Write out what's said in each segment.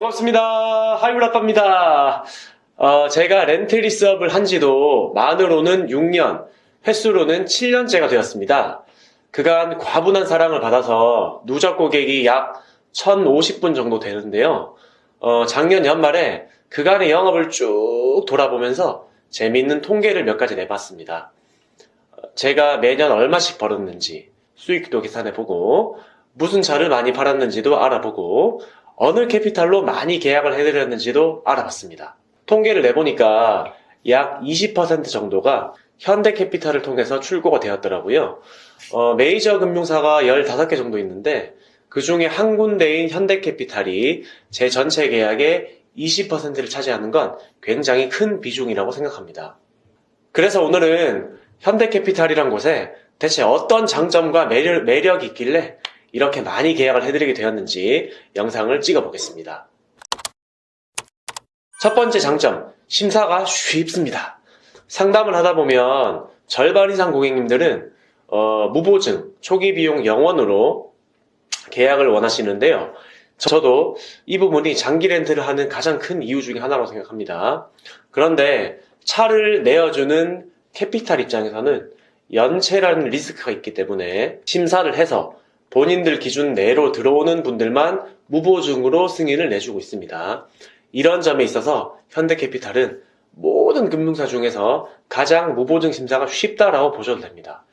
반갑습니다. 하이브라빠입니다. 어, 제가 렌트리스업을 한 지도 만으로는 6년, 횟수로는 7년째가 되었습니다. 그간 과분한 사랑을 받아서 누적 고객이 약 1050분 정도 되는데요. 어, 작년 연말에 그간의 영업을 쭉 돌아보면서 재미있는 통계를 몇 가지 내봤습니다. 어, 제가 매년 얼마씩 벌었는지 수익도 계산해보고 무슨 차를 많이 팔았는지도 알아보고 어느 캐피탈로 많이 계약을 해드렸는지도 알아봤습니다. 통계를 내보니까 약 20% 정도가 현대캐피탈을 통해서 출고가 되었더라고요. 어, 메이저 금융사가 15개 정도 있는데 그 중에 한 군데인 현대캐피탈이 제 전체 계약의 20%를 차지하는 건 굉장히 큰 비중이라고 생각합니다. 그래서 오늘은 현대캐피탈이란 곳에 대체 어떤 장점과 매력, 매력이 있길래 이렇게 많이 계약을 해드리게 되었는지 영상을 찍어 보겠습니다. 첫 번째 장점, 심사가 쉽습니다. 상담을 하다 보면 절반 이상 고객님들은 어, 무보증, 초기 비용 0원으로 계약을 원하시는데요. 저도 이 부분이 장기 렌트를 하는 가장 큰 이유 중에 하나라고 생각합니다. 그런데 차를 내어주는 캐피탈 입장에서는 연체라는 리스크가 있기 때문에 심사를 해서 본인들 기준 내로 들어오는 분들만 무보증으로 승인을 내주고 있습니다. 이런 점에 있어서 현대캐피탈은 모든 금융사 중에서 가장 무보증 심사가 쉽다라고 보셔도 됩니다.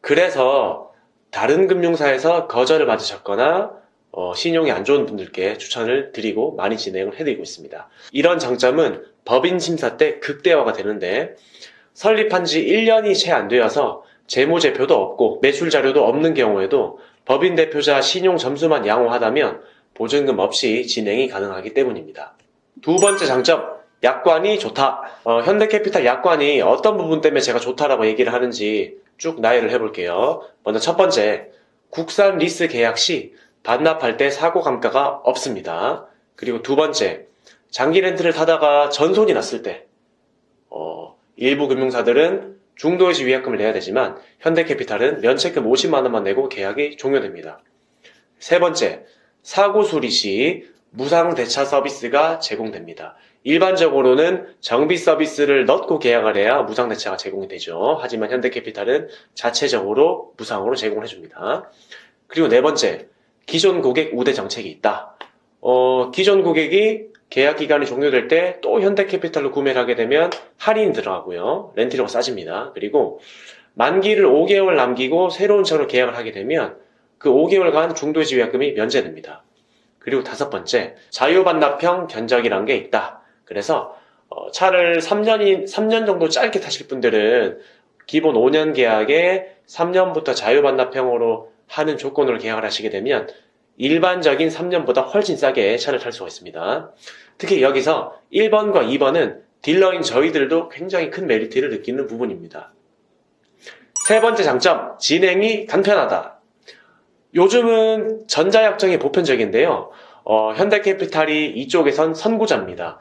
그래서 다른 금융사에서 거절을 받으셨거나 어, 신용이 안 좋은 분들께 추천을 드리고 많이 진행을 해드리고 있습니다. 이런 장점은 법인 심사 때 극대화가 되는데 설립한 지 1년이 채 안 되어서 재무제표도 없고 매출 자료도 없는 경우에도 법인 대표자 신용 점수만 양호하다면 보증금 없이 진행이 가능하기 때문입니다. 두 번째 장점, 약관이 좋다. 어, 현대캐피탈 약관이 어떤 부분 때문에 제가 좋다라고 얘기를 하는지 쭉 나열을 해볼게요. 먼저 첫 번째, 국산 리스 계약 시 반납할 때 사고 감가가 없습니다. 그리고 두 번째, 장기 렌트를 타다가 전손이 났을 때, 어, 일부 금융사들은 중도이시 위약금을 내야 되지만 현대캐피탈은 면책금 50만 원만 내고 계약이 종료됩니다. 세 번째, 사고 수리 시 무상 대차 서비스가 제공됩니다. 일반적으로는 정비 서비스를 넣고 계약을 해야 무상 대차가 제공이 되죠. 하지만 현대캐피탈은 자체적으로 무상으로 제공을 해줍니다. 그리고 네 번째, 기존 고객 우대 정책이 있다. 어, 기존 고객이 계약 기간이 종료될 때 또 현대캐피탈로 구매를 하게 되면 할인이 들어가고요. 렌트료가 싸집니다. 그리고 만기를 5개월 남기고 새로운 차로 계약을 하게 되면 그 5개월간 중도이지 위약금이 면제됩니다. 그리고 다섯 번째, 자유반납형 견적이란 게 있다. 그래서 어, 차를 3년이 3년 정도 짧게 타실 분들은 기본 5년 계약에 3년부터 자유반납형으로 하는 조건으로 계약을 하시게 되면 일반적인 3년보다 훨씬 싸게 차를 탈 수가 있습니다. 특히 여기서 1번과 2번은 딜러인 저희들도 굉장히 큰 메리트를 느끼는 부분입니다. 세 번째 장점, 진행이 간편하다. 요즘은 전자약정이 보편적인데요. 어, 현대캐피탈이 이쪽에선 선구자입니다.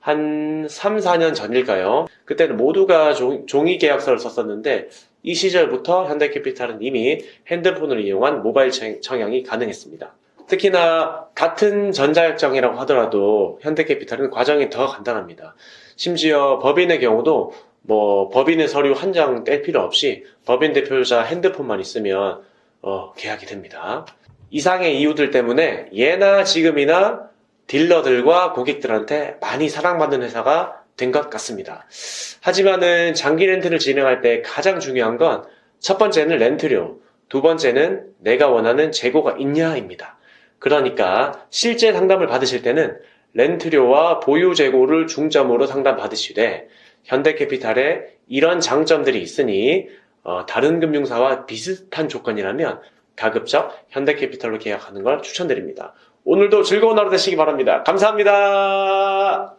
한 3, 4년 전일까요? 그때는 모두가 종, 종이 계약서를 썼었는데 이 시절부터 현대캐피탈은 이미 핸드폰을 이용한 모바일 청- 청약이 가능했습니다. 특히나 같은 전자약정이라고 하더라도 현대캐피탈은 과정이 더 간단합니다. 심지어 법인의 경우도 뭐 법인의 서류 한 장 뗄 필요 없이 법인 대표자 핸드폰만 있으면 어, 계약이 됩니다. 이상의 이유들 때문에 예나 지금이나 딜러들과 고객들한테 많이 사랑받는 회사가 된 것 같습니다. 하지만은 장기 렌트를 진행할 때 가장 중요한 건 첫 번째는 렌트료, 두 번째는 내가 원하는 재고가 있냐입니다. 그러니까 실제 상담을 받으실 때는 렌트료와 보유 재고를 중점으로 상담 받으시되 현대캐피탈에 이런 장점들이 있으니 어, 다른 금융사와 비슷한 조건이라면 가급적 현대캐피탈로 계약하는 걸 추천드립니다. 오늘도 즐거운 하루 되시기 바랍니다. 감사합니다.